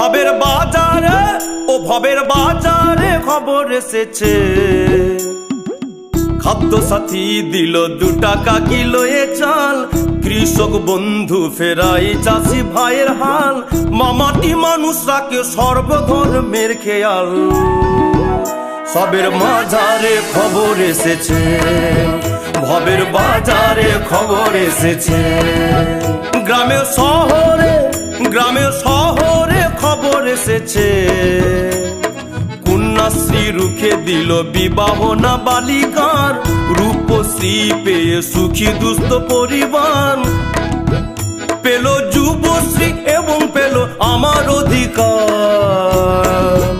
ভবের বাজারে, ও ভবের বাজারে খবর এসেছে। খাদ্য সাথী দিল দু টাকা কিলো এ চাল, কৃষক বন্ধু ফেরাই চাষি ভাইয়ের হাল, মামাটি মানুষ রাখে সর্বধর্মের খেয়াল। সবের মাজারে খবর এসেছে, ভবের বাজারে খবর এসেছে। গ্রামে শহরে গ্রামে শহরে খবর এসেছে। কন্যাশ্রী রুখে দিল বিবাহ না বালিকার। রূপশ্রী পেয়ে সুখী দুস্থ পরিবার। পেল যুবশ্রী এবং পেল আমার অধিকার।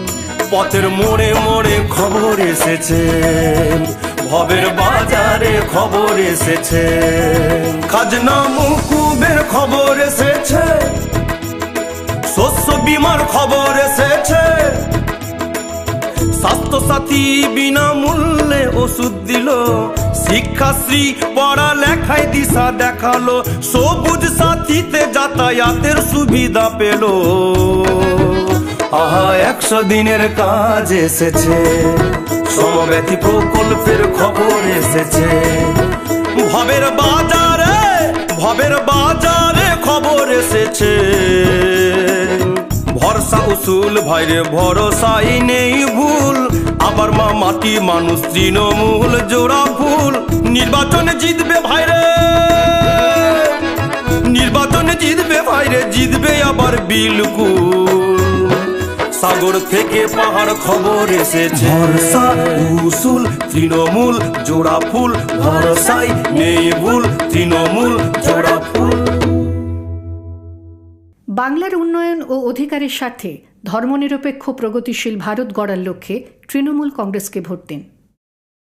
পথের মোড়ে মোড়ে খবর এসেছে। ভবের বাজারে খবর এসেছে। খাজনা মুকুবের খবর এসেছে। বিমার খবর এসেছে। স্বাস্থ্যসাথী বিনামূল্যে ওষুধ দিল। শিক্ষাশ্রী পড়ালেখায় দিশা দেখাল। সবুজ সাথীতে যাতায়াতের সুবিধা পেল। আহা, একশো দিনের কাজ এসেছে। সমব্যথী প্রকল্পের খবর এসেছে। ভবের বাজারে ভবের বাজারে খবর এসেছে। ভরসা উসুল ভাইরে ভরসাই নেই ভুল। আবার মা মাটি মানুষ তৃণমূল জোড়া ফুল। নির্বাচনে জিতবে ভাইরে। নির্বাচনে জিতবে ভাইরে জিতবে আবার বিলকুল। সাগর থেকে পাহাড় খবর এসেছে। ভরসা উসুল তৃণমূল জোড়া ফুল। ভরসাই নেই ভুল তৃণমূল জোড়া ফুল। বাংলার উন্নয়ন ও অধিকারের স্বার্থে ধর্মনিরপেক্ষ প্রগতিশীল ভারত গড়ার লক্ষ্যে তৃণমূল কংগ্রেসকে ভোট দিন।